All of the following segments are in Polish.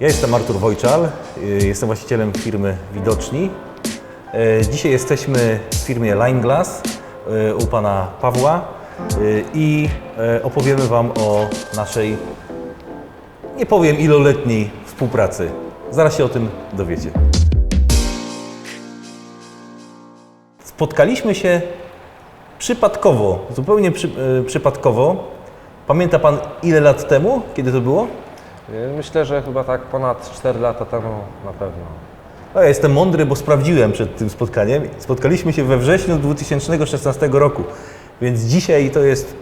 Ja jestem Artur Wojczal, y, jestem właścicielem firmy Widoczni. Y, Dzisiaj jesteśmy w firmie Line Glass y, u pana Pawła y, i y, opowiemy Wam o naszej, nie powiem iloletniej współpracy. Zaraz się o tym dowiecie. Spotkaliśmy się przypadkowo, zupełnie przy, y, przypadkowo. Pamięta Pan ile lat temu, kiedy to było? Myślę, że chyba tak ponad 4 lata temu na pewno. No, ja jestem mądry, bo sprawdziłem przed tym spotkaniem. Spotkaliśmy się we wrześniu 2016 roku, więc dzisiaj to jest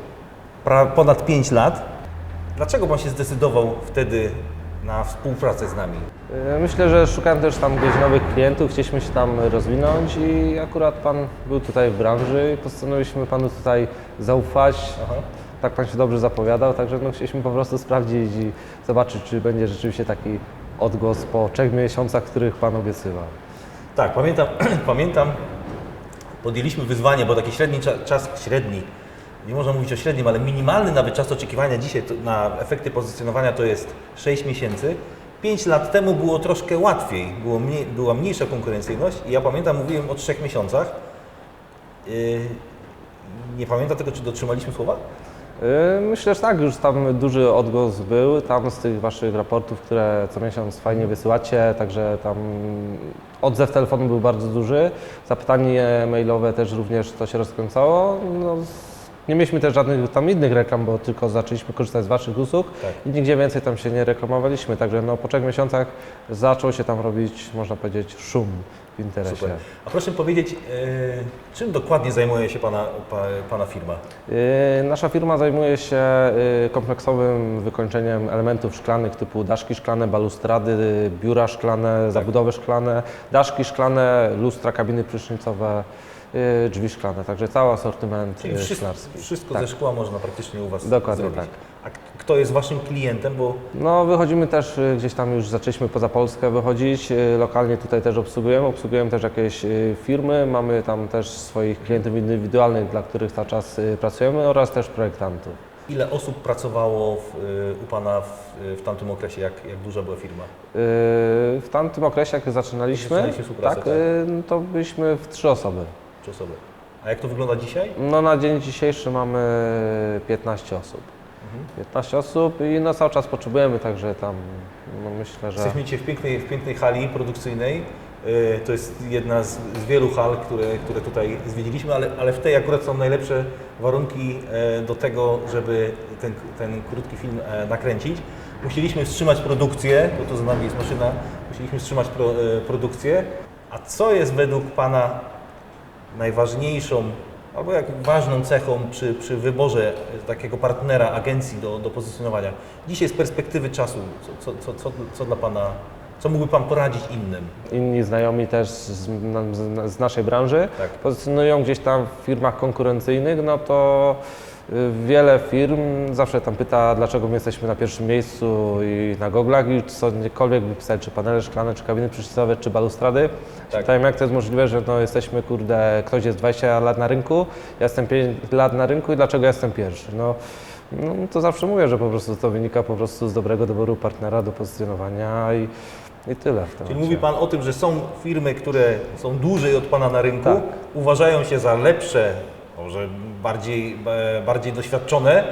ponad 5 lat. Dlaczego Pan się zdecydował wtedy na współpracę z nami? Yy, Myślę, że szukałem też tam gdzieś nowych klientów, chcieliśmy się tam rozwinąć i akurat Pan był tutaj w branży i postanowiliśmy Panu tutaj zaufać. Tak Pan się dobrze zapowiadał, także no chcieliśmy po prostu sprawdzić i zobaczyć, czy będzie rzeczywiście taki odgłos po trzech miesiącach, których Pan obiecywał. Tak, pamiętam, pamiętam, podjęliśmy wyzwanie, bo taki średni cza- czas, średni, nie można mówić o średnim, ale minimalny nawet czas oczekiwania dzisiaj na efekty pozycjonowania to jest 6 miesięcy. 5 lat temu było troszkę łatwiej, było mniej, była mniejsza konkurencyjność i ja pamiętam, mówiłem o 3 miesiącach. Yy, nie pamiętam tego, czy dotrzymaliśmy słowa? Yy, Myślę, że tak, już tam duży odgłos był, tam z tych Waszych raportów, które co miesiąc fajnie wysyłacie, także tam odzew telefonu był bardzo duży, zapytanie mailowe też również to się rozkręcało. No, nie mieliśmy też żadnych tam innych reklam, bo tylko zaczęliśmy korzystać z Waszych usług Tak. i nigdzie więcej tam się nie reklamowaliśmy, także no, po trzech miesiącach zaczął się tam robić, można powiedzieć, szum w interesie. Super. A proszę powiedzieć, yy, czym dokładnie zajmuje się Pana, pa, pana firma? Yy, Nasza firma zajmuje się yy, kompleksowym wykończeniem elementów szklanych typu daszki szklane, balustrady, biura szklane, zabudowy szklane, daszki szklane, lustra, kabiny prysznicowe, drzwi szklane, także cały asortyment Czyli wszystko, szklarski. wszystko Tak. ze szkła można praktycznie u Was Dokładnie zrobić. tak. A kto jest Waszym klientem? Bo No wychodzimy też, y, gdzieś tam już zaczęliśmy poza Polskę wychodzić, y, lokalnie tutaj też obsługujemy, obsługujemy też jakieś y, firmy, mamy tam też swoich klientów indywidualnych, dla których cały czas y, pracujemy oraz też projektantów. ile osób pracowało w, y, u Pana w, w tamtym okresie? Jak, jak duża była firma? W tamtym okresie, jak zaczynaliśmy, Zaczynaliście współpracę, tak, tak. yy, to byliśmy w trzy osoby. Czy osoby? A jak to wygląda dzisiaj? No na dzień dzisiejszy mamy 15 osób. Mhm. 15 osób i no cały czas potrzebujemy, także tam no myślę, że Jesteśmy w pięknej, w pięknej hali produkcyjnej. Y, To jest jedna z, z wielu hal, które, które tutaj zwiedziliśmy, ale, ale w tej akurat są najlepsze warunki e, do tego, żeby ten, ten krótki film e, nakręcić. Musieliśmy wstrzymać produkcję, bo to za nami jest maszyna, musieliśmy wstrzymać pro, produkcję. A co jest według Pana najważniejszą, albo jak ważną cechą przy, przy wyborze takiego partnera, agencji do, do pozycjonowania? Dzisiaj z perspektywy czasu, co, co, co, co, dla Pana, co mógłby Pan poradzić innym? inni znajomi też z, na- z, z naszej branży Tak. pozycjonują gdzieś tam w firmach konkurencyjnych, no to wiele firm zawsze tam pyta, dlaczego my jesteśmy na pierwszym miejscu i na goglach i cokolwiek by pisać, czy panele szklane, czy kabiny prysznicowe, czy balustrady. Tak. Jak to jest możliwe, że no jesteśmy, kurde, ktoś jest 20 lat na rynku, ja jestem 5 lat na rynku i dlaczego ja jestem pierwszy? No, no to zawsze mówię, że po prostu to wynika po prostu z dobrego doboru partnera do pozycjonowania i, i tyle w Czyli mówi Pan o tym, że są firmy, które są dłużej od Pana na rynku, Tak. uważają się za lepsze, może bardziej, e, bardziej doświadczone,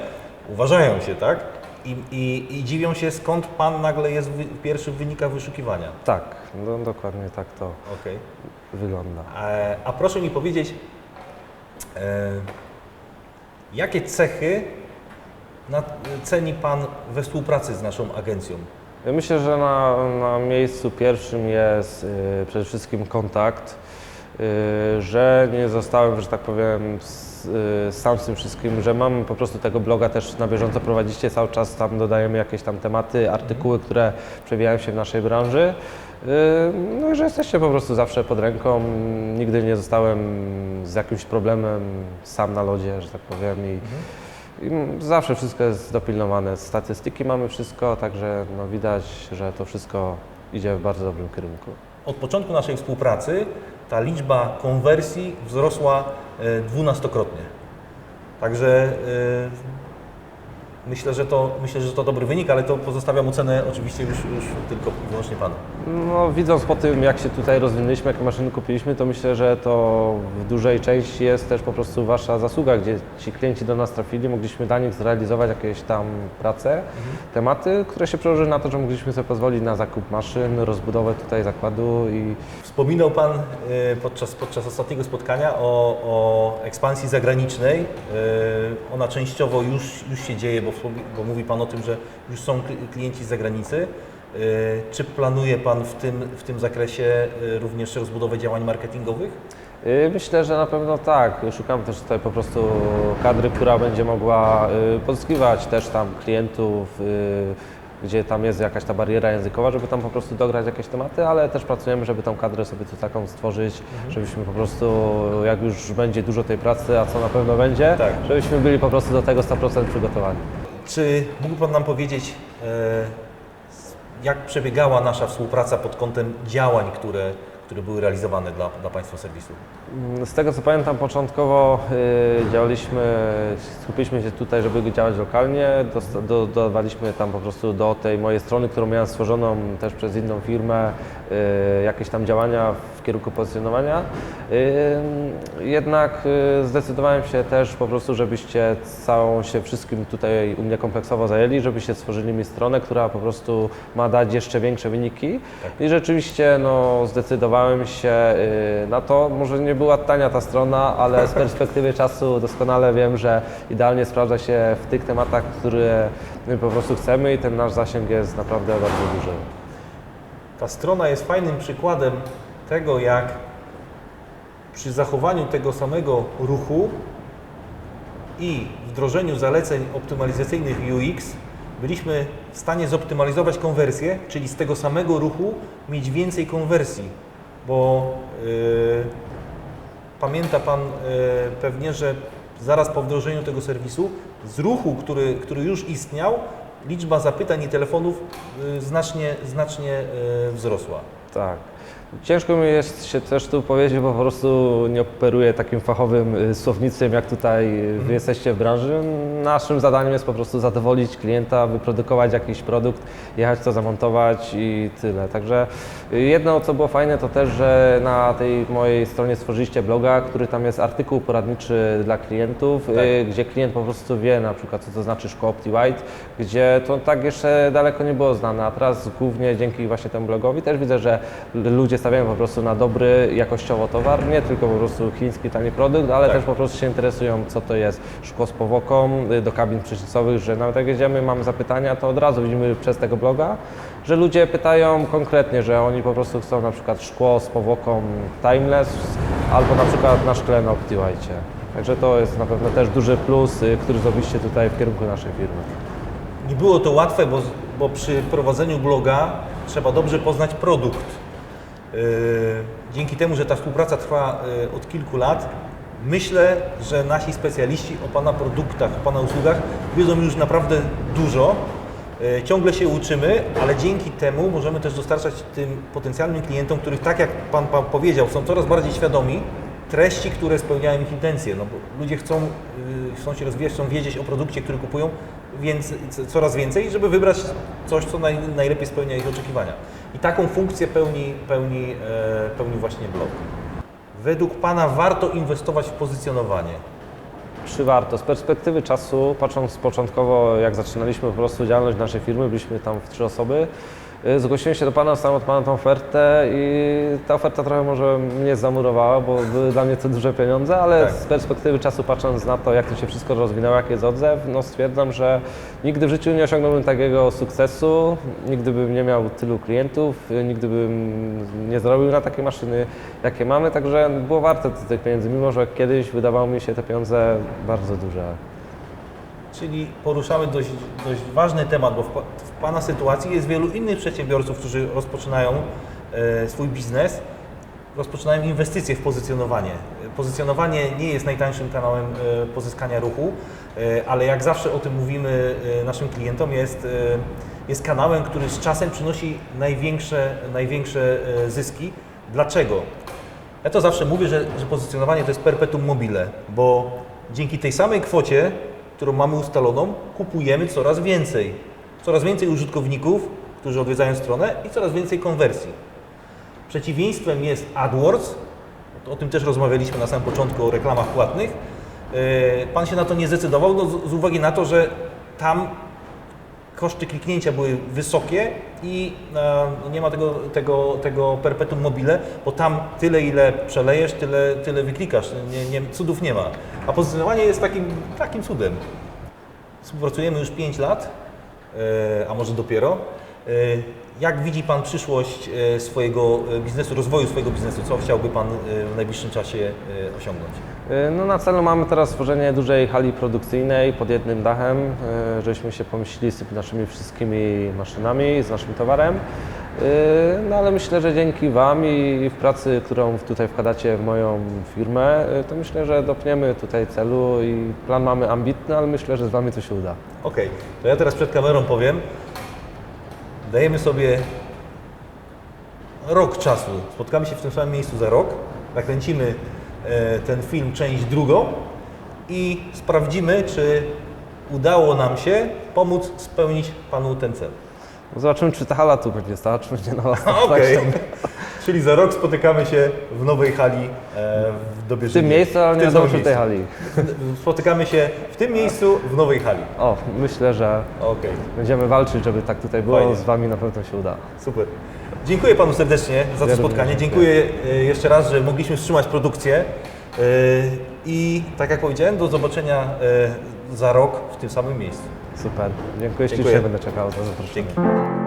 uważają się, tak? I, i, I dziwią się, skąd Pan nagle jest wy, pierwszy w wynikach wyszukiwania. Tak, no, dokładnie tak to Okej. wygląda. E, A proszę mi powiedzieć, e, jakie cechy na, ceni Pan we współpracy z naszą agencją? Ja myślę, że na, na miejscu pierwszym jest y, przede wszystkim kontakt, że nie zostałem, że tak powiem, y, sam z tym wszystkim, że mam po prostu tego bloga też na bieżąco prowadzicie, cały czas tam dodajemy jakieś tam tematy, artykuły, które przewijają się w naszej branży. Y, No i że jesteście po prostu zawsze pod ręką. Nigdy nie zostałem z jakimś problemem sam na lodzie, że tak powiem. I, i zawsze wszystko jest dopilnowane. Statystyki mamy wszystko, także no widać, że to wszystko idzie w bardzo dobrym kierunku. Od początku naszej współpracy ta liczba konwersji wzrosła e, dwunastokrotnie. Także e, Myślę, że to, myślę, że to dobry wynik, ale to pozostawiam ocenę oczywiście już, już tylko i wyłącznie Panu. No, widząc po tym, jak się tutaj rozwinęliśmy, jakie maszyny kupiliśmy, to myślę, że to w dużej części jest też po prostu Wasza zasługa, gdzie ci klienci do nas trafili, mogliśmy dla nich zrealizować jakieś tam prace, tematy, które się przełożyły na to, że mogliśmy sobie pozwolić na zakup maszyn, rozbudowę tutaj zakładu i Wspominał Pan e, podczas, podczas ostatniego spotkania o, o ekspansji zagranicznej. E, Ona częściowo już, już się dzieje, bo, bo mówi Pan o tym, że już są kli- klienci z zagranicy. E, Czy planuje Pan w tym, w tym zakresie e, również rozbudowę działań marketingowych? Y, Myślę, że na pewno tak. Szukamy też tutaj po prostu kadry, która będzie mogła y, pozyskiwać też tam klientów, y, gdzie tam jest jakaś ta bariera językowa, żeby tam po prostu dograć jakieś tematy, ale też pracujemy, żeby tą kadrę sobie tu taką stworzyć, żebyśmy po prostu, jak już będzie dużo tej pracy, a co na pewno będzie, Tak. żebyśmy byli po prostu do tego 100% przygotowani. Czy mógłby Pan nam powiedzieć, e, jak przebiegała nasza współpraca pod kątem działań, które, które były realizowane dla, dla Państwa serwisu? Z tego co pamiętam, początkowo y, działaliśmy, skupiliśmy się tutaj, żeby działać lokalnie. Dosta- Do, dodawaliśmy tam po prostu do tej mojej strony, którą miałem stworzoną też przez inną firmę, y, jakieś tam działania w kierunku pozycjonowania. Y, jednak y, zdecydowałem się też po prostu, żebyście całą się wszystkim tutaj u mnie kompleksowo zajęli, żebyście stworzyli mi stronę, która po prostu ma dać jeszcze większe wyniki. I rzeczywiście no, zdecydowałem się y, na to. Może nie była tania ta strona, ale z perspektywy czasu doskonale wiem, że idealnie sprawdza się w tych tematach, które po prostu chcemy i ten nasz zasięg jest naprawdę bardzo duży. Ta strona jest fajnym przykładem tego, jak przy zachowaniu tego samego ruchu i wdrożeniu zaleceń optymalizacyjnych UX byliśmy w stanie zoptymalizować konwersję, czyli z tego samego ruchu mieć więcej konwersji, bo yy, pamięta Pan yy, pewnie, że zaraz po wdrożeniu tego serwisu z ruchu, który, który już istniał, liczba zapytań i telefonów yy, znacznie, znacznie wzrosła. Tak. Ciężko mi jest się też tu powiedzieć, bo po prostu nie operuję takim fachowym y, słownictwem, jak tutaj y, Wy jesteście w branży. Naszym zadaniem jest po prostu zadowolić klienta, wyprodukować jakiś produkt, jechać to zamontować i tyle. Także y, jedno, co było fajne, to też, że na tej mojej stronie stworzyliście bloga, który tam jest artykuł poradniczy dla klientów, y, gdzie klient po prostu wie na przykład, co to znaczy szkło OptiWhite, gdzie to tak jeszcze daleko nie było znane, a teraz głównie dzięki właśnie temu blogowi też widzę, że ludzie stawiają po prostu na dobry, jakościowo towar, nie tylko po prostu chiński tani produkt, ale Tak. też po prostu się interesują, co to jest szkło z powłoką y, do kabin prysznicowych, że nawet jak jedziemy, mamy zapytania, to od razu widzimy przez tego bloga, że ludzie pytają konkretnie, że oni po prostu chcą na przykład szkło z powłoką timeless albo na przykład na szkle na OptiWhite. Także to jest na pewno też duży plus, y, który zrobiliście tutaj w kierunku naszej firmy. Nie było to łatwe, bo, bo przy prowadzeniu bloga trzeba dobrze poznać produkt. Yy, Dzięki temu, że ta współpraca trwa yy, od kilku lat, myślę, że nasi specjaliści o Pana produktach, o Pana usługach wiedzą już naprawdę dużo. Yy, Ciągle się uczymy, ale dzięki temu możemy też dostarczać tym potencjalnym klientom, których tak jak Pan, Pan powiedział, są coraz bardziej świadomi treści, które spełniają ich intencje. No bo ludzie chcą, chcą się rozwijać, chcą wiedzieć o produkcie, który kupują, więc coraz więcej, żeby wybrać coś, co naj, najlepiej spełnia ich oczekiwania. I taką funkcję pełni, pełni, e, pełni właśnie blog. Według Pana warto inwestować w pozycjonowanie. Czy warto? Z perspektywy czasu, patrząc początkowo, jak zaczynaliśmy po prostu działalność naszej firmy, byliśmy tam w trzy osoby, zgłosiłem się do Pana, dostałem od Pana tą ofertę i ta oferta trochę może mnie zamurowała, bo były dla mnie to duże pieniądze, ale Tak. z perspektywy czasu, patrząc na to, jak to się wszystko rozwinęło, jaki jest odzew, no stwierdzam, że nigdy w życiu nie osiągnąłbym takiego sukcesu, nigdy bym nie miał tylu klientów, nigdy bym nie zrobił na takie maszyny, jakie mamy, także było warte tych pieniędzy, mimo że kiedyś wydawało mi się te pieniądze bardzo duże. Czyli poruszamy dość, dość ważny temat, bo w, w Pana sytuacji jest wielu innych przedsiębiorców, którzy rozpoczynają e, swój biznes, rozpoczynają inwestycje w pozycjonowanie. Pozycjonowanie nie jest najtańszym kanałem e, pozyskania ruchu, e, ale jak zawsze o tym mówimy e, naszym klientom, jest, e, jest kanałem, który z czasem przynosi największe, największe e, zyski. Dlaczego? Ja to zawsze mówię, że, że pozycjonowanie to jest perpetuum mobile, bo dzięki tej samej kwocie którą mamy ustaloną, kupujemy coraz więcej. Coraz więcej użytkowników, którzy odwiedzają stronę i coraz więcej konwersji. Przeciwieństwem jest AdWords, o tym też rozmawialiśmy na samym początku o reklamach płatnych. Yy, Pan się na to nie zdecydował no, z uwagi na to, że tam koszty kliknięcia były wysokie i e, nie ma tego, tego, tego perpetuum mobile, bo tam tyle ile przelejesz, tyle, tyle wyklikasz, nie, nie, cudów nie ma. A pozycjonowanie jest takim, takim cudem. Współpracujemy już 5 lat, e, a może dopiero. E, Jak widzi Pan przyszłość e, swojego e, biznesu, rozwoju swojego biznesu? Co chciałby Pan w najbliższym czasie osiągnąć? No na celu mamy teraz stworzenie dużej hali produkcyjnej pod jednym dachem, żeśmy się pomyśleli z naszymi wszystkimi maszynami, z naszym towarem. No ale myślę, że dzięki Wam i w pracy, którą tutaj wkładacie w moją firmę, to myślę, że dopniemy tutaj celu i plan mamy ambitny, ale myślę, że z Wami to się uda. Okej, to ja teraz przed kamerą powiem. Dajemy sobie rok czasu. Spotkamy się w tym samym miejscu za rok. Nakręcimy e, ten film, część drugą i sprawdzimy, czy udało nam się pomóc spełnić Panu ten cel. Zobaczymy, czy ta hala tu będzie stała, czy będzie na. Okej. Czyli za rok spotykamy się w nowej hali e, w Dobierzynie. W tym miejscu, ale nie wiadomo, czy w tej hali. Spotykamy się w tym miejscu w nowej hali. O, myślę, że Okej. będziemy walczyć, żeby tak tutaj było. Fajnie. Z Wami na pewno się uda. Super. Dziękuję Panu serdecznie za to spotkanie. Dziękuję e, jeszcze raz, że mogliśmy wstrzymać produkcję. E, I tak jak powiedziałem, do zobaczenia e, za rok w tym samym miejscu. Super. Dziękuję Dziękuję. ślicznie, będę czekał za zaproszenie. Dzięki.